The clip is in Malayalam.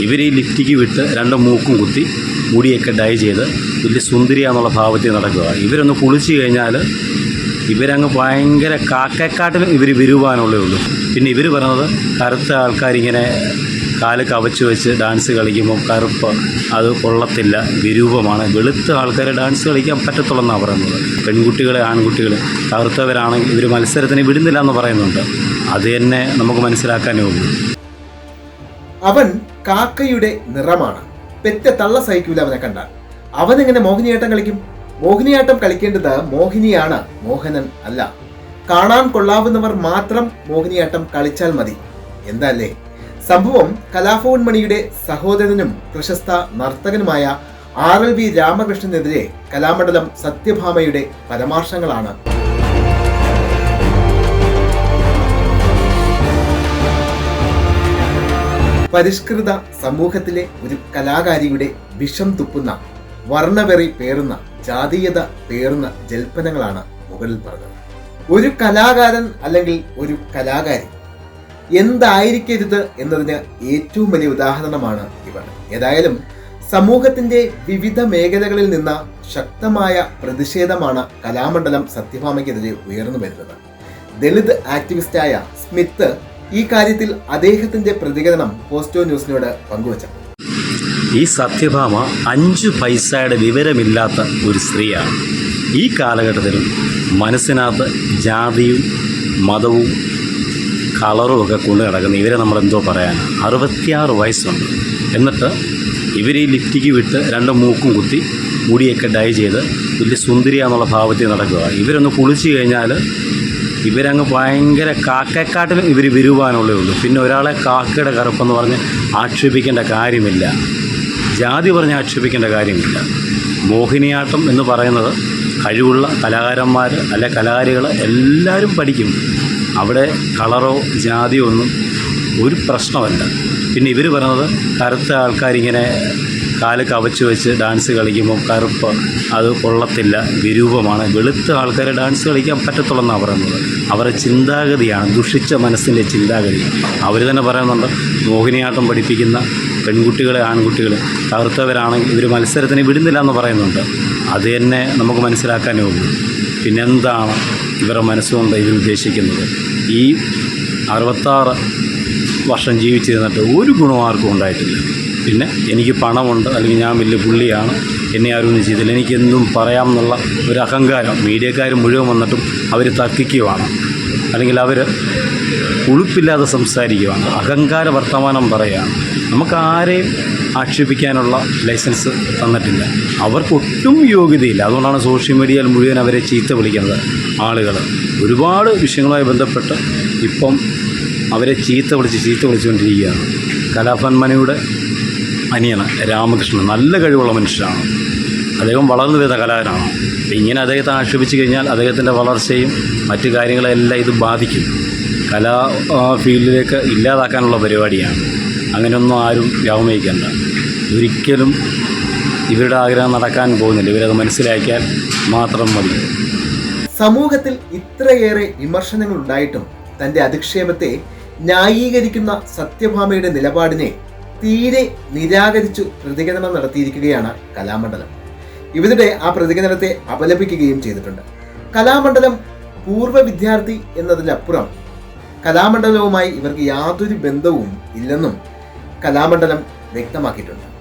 ഇവർ ഈ ലിഫ്റ്റിക്ക് വിട്ട് രണ്ട് മൂക്കും കുത്തി മുടിയൊക്കെ ഡൈ ചെയ്ത് വലിയ സുന്ദരിയാന്നുള്ള ഭാവത്തിൽ നടക്കുക. ഇവരൊന്ന് കുളിച്ച് കഴിഞ്ഞാൽ ഇവരങ്ങ് ഭയങ്കര കാക്കക്കാട്ടിലും ഇവർ വിരുവാനുള്ളേ ഉള്ളൂ. പിന്നെ ഇവർ പറയുന്നത് കറുത്ത ആൾക്കാരിങ്ങനെ കാൽ കവച്ച് വെച്ച് ഡാൻസ് കളിക്കുമ്പോൾ കറുപ്പ് അത് കൊള്ളത്തില്ല വിരൂപമാണ്. വെളുത്ത ആൾക്കാർ ഡാൻസ് കളിക്കാൻ പറ്റത്തുള്ളെന്നാണ് പറയുന്നത്. പെൺകുട്ടികളെ ആൺകുട്ടികൾ കറുത്തവരാണെങ്കിൽ ഇവർ മത്സരത്തിന് വിടുന്നില്ല എന്ന് പറയുന്നുണ്ട്. അത് തന്നെ നമുക്ക് മനസ്സിലാക്കാനേ ഉള്ളൂ. അവൻ കാക്കയുടെ നിറമാണ്. പെറ്റ തള്ള സഹിക്കൂല അവനെ കണ്ടാൽ. അവൻ എങ്ങനെ മോഹിനിയാട്ടം കളിക്കും? മോഹിനിയാട്ടം കളിക്കേണ്ടത് മോഹിനിയാണ്. മോഹനൻ അല്ല. കാണാൻ കൊള്ളാവുന്നവർ മാത്രം മോഹിനിയാട്ടം കളിച്ചാൽ മതി. എന്തല്ലേ സംഭവം കലാഭവൻ മണിയുടെ സഹോദരനും പ്രശസ്ത നർത്തകനുമായ ആർ എൽ വി രാമകൃഷ്ണനെതിരെ കലാമണ്ഡലം സത്യഭാമയുടെ പരാമർശങ്ങളാണ്. പരിഷ്കൃത സമൂഹത്തിലെ ഒരു കലാകാരിയുടെ വിഷം തുപ്പുന്ന വർണവെറി പേറുന്ന ജാതീയത പേറുന്ന ജൽപ്പനങ്ങളാണ് മുകളിൽ പറഞ്ഞത്. ഒരു കലാകാരൻ അല്ലെങ്കിൽ ഒരു കലാകാരി എന്തായിരിക്കരുത് എന്നതിന് ഏറ്റവും വലിയ ഉദാഹരണമാണ് ഇവർ. ഏതായാലും സമൂഹത്തിന്റെ വിവിധ മേഖലകളിൽ നിന്ന് ശക്തമായ പ്രതിഷേധമാണ് കലാമണ്ഡലം സത്യഭാമയ്ക്കെതിരെ ഉയർന്നു വരുന്നത്. ദളിത് ആക്ടിവിസ്റ്റായ സ്മിത്ത് ഈ കാര്യത്തിൽ അദ്ദേഹത്തിന്റെ പ്രതികരണം പോസ്റ്റോ ന്യൂസിനോട് പങ്കുവച്ചു ഈ സത്യഭാമ അഞ്ച് പൈസയുടെ വിവരമില്ലാത്ത ഒരു സ്ത്രീയാണ്. ഈ കാലഘട്ടത്തിൽ മനസ്സിനകത്ത് ജാതിയും മതവും കളറും ഒക്കെ കൊണ്ട് കിടക്കുന്ന ഇവരെ നമ്മളെന്തോ പറയാൻ അറുപത്തിയാറ് വയസ്സുണ്ട്. എന്നിട്ട് ഇവർ ഈ ലിഫ്റ്റിക്ക് വിട്ട് രണ്ട് മൂക്കും കുത്തി മുടിയൊക്കെ ഡൈ ചെയ്ത് വലിയ സുന്ദരിയാന്നുള്ള ഭാവത്തിൽ നടക്കുക ഇവരൊന്ന് കുളിച്ച് കഴിഞ്ഞാൽ ഇവരങ്ങ് ഭയങ്കര കാക്കക്കാട്ടിലും ഇവർ വിരുവാനുള്ളേ ഉള്ളൂ. പിന്നെ ഒരാളെ കാക്കയുടെ കറുപ്പെന്ന് പറഞ്ഞ് ആക്ഷേപിക്കേണ്ട കാര്യമില്ല. ജാതി പറഞ്ഞ് ആക്ഷേപിക്കേണ്ട കാര്യമില്ല. മോഹിനിയാട്ടം എന്ന് പറയുന്നത് കഴിവുള്ള കലാകാരന്മാർ അല്ലെ കലാകാരികൾ എല്ലാവരും പഠിക്കും. അവിടെ കളറോ ജാതിയോ ഒന്നും ഒരു പ്രശ്നമല്ല. പിന്നെ ഇവർ പറയുന്നത് കറുത്ത ആൾക്കാരിങ്ങനെ കാൽ കവച്ച് വെച്ച് ഡാൻസ് കളിക്കുമ്പോൾ കറുപ്പ് അത് കൊള്ളത്തില്ല വിരൂപമാണ്. വെളുത്ത ആൾക്കാരെ ഡാൻസ് കളിക്കാൻ പറ്റത്തുള്ളെന്നാണ് പറയുന്നത്. അവരുടെ ചിന്താഗതിയാണ് ദുഷിച്ച മനസ്സിന്റെ ചിന്താഗതി. അവർ തന്നെ പറയുന്നുണ്ട് മോഹിനിയാട്ടം പഠിപ്പിക്കുന്ന പെൺകുട്ടികളെ ആൺകുട്ടികൾ തകർത്തവരാണെങ്കിൽ ഇവർ മത്സരത്തിന് വിടുന്നില്ല എന്ന് പറയുന്നുണ്ട്. അത് തന്നെ നമുക്ക് മനസ്സിലാക്കാനേ ഉള്ളൂ. പിന്നെന്താണ് ഇവരുടെ മനസ്സുകൊണ്ട് ഇവർ ഉദ്ദേശിക്കുന്നത്? ഈ അറുപത്താറ് വർഷം ജീവിച്ചിരുന്നിട്ട് ഒരു ഗുണവും ആർക്കും ഉണ്ടായിട്ടില്ല. പിന്നെ എനിക്ക് പണമുണ്ട് അല്ലെങ്കിൽ ഞാൻ വലിയ പുള്ളിയാണ് എന്നെ ആരും ഒന്നും ചെയ്തില്ല. എനിക്കെന്തും പറയാമെന്നുള്ള ഒരു അഹങ്കാരം മീഡിയക്കാർ മുഴുവൻ വന്നിട്ടും അവർ തർക്കിക്കുവാണ്. അല്ലെങ്കിൽ അവർ ഉളുപ്പില്ലാതെ സംസാരിക്കുകയാണ് അഹങ്കാര വർത്തമാനം പറയുകയാണ്. നമുക്ക് ആരെയും ആക്ഷേപിക്കാനുള്ള ലൈസൻസ് തന്നിട്ടില്ല. അവർക്കൊട്ടും യോഗ്യതയില്ല. അതുകൊണ്ടാണ് സോഷ്യൽ മീഡിയയിൽ മുഴുവൻ അവരെ ചീത്ത വിളിക്കുന്നത് ആളുകൾ ഒരുപാട് വിഷയങ്ങളുമായി ബന്ധപ്പെട്ട് ഇപ്പം അവരെ ചീത്ത വിളിച്ച് ചീത്ത വിളിച്ചുകൊണ്ടിരിക്കുകയാണ്. കലാഭൻ അനിയന് രാമകൃഷ്ണൻ. നല്ല കഴിവുള്ള മനുഷ്യനാണ്. അദ്ദേഹം വളർന്നു വരുന്ന കലാകാരനാണ്. ഇങ്ങനെ അദ്ദേഹത്തെ ആക്ഷേപിച്ച് കഴിഞ്ഞാൽ അദ്ദേഹത്തിന്റെ വളർച്ചയും മറ്റു കാര്യങ്ങളെല്ലാം ഇത് ബാധിക്കും. കലാ ഫീൽഡിലേക്ക് ഇല്ലാതാക്കാനുള്ള പരിപാടിയാണ്. അങ്ങനെയൊന്നും ആരും വ്യാമയിക്കണ്ട ഒരിക്കലും ഇവരുടെ ആഗ്രഹം നടക്കാൻ പോകുന്നില്ല. ഇവരത് മനസ്സിലാക്കിയാൽ മാത്രം മതി. സമൂഹത്തിൽ ഇത്രയേറെ വിമർശനങ്ങൾ ഉണ്ടായിട്ടും തന്റെ അധിക്ഷേപത്തെ ന്യായീകരിക്കുന്ന സത്യഭാമയുടെ നിലപാടിനെ തീരെ നിരാകരിച്ചു പ്രതികരണം നടത്തിയിരിക്കുകയാണ് കലാമണ്ഡലം. ഇവരുടെ ആ പ്രതികരണത്തെ അപലപിക്കുകയും ചെയ്തിട്ടുണ്ട്. കലാമണ്ഡലം പൂർവ വിദ്യാർത്ഥി എന്നതിലപ്പുറം കലാമണ്ഡലവുമായി ഇവർക്ക് യാതൊരു ബന്ധവും ഇല്ലെന്നും കലാമണ്ഡലം വ്യക്തമാക്കിയിട്ടുണ്ട്.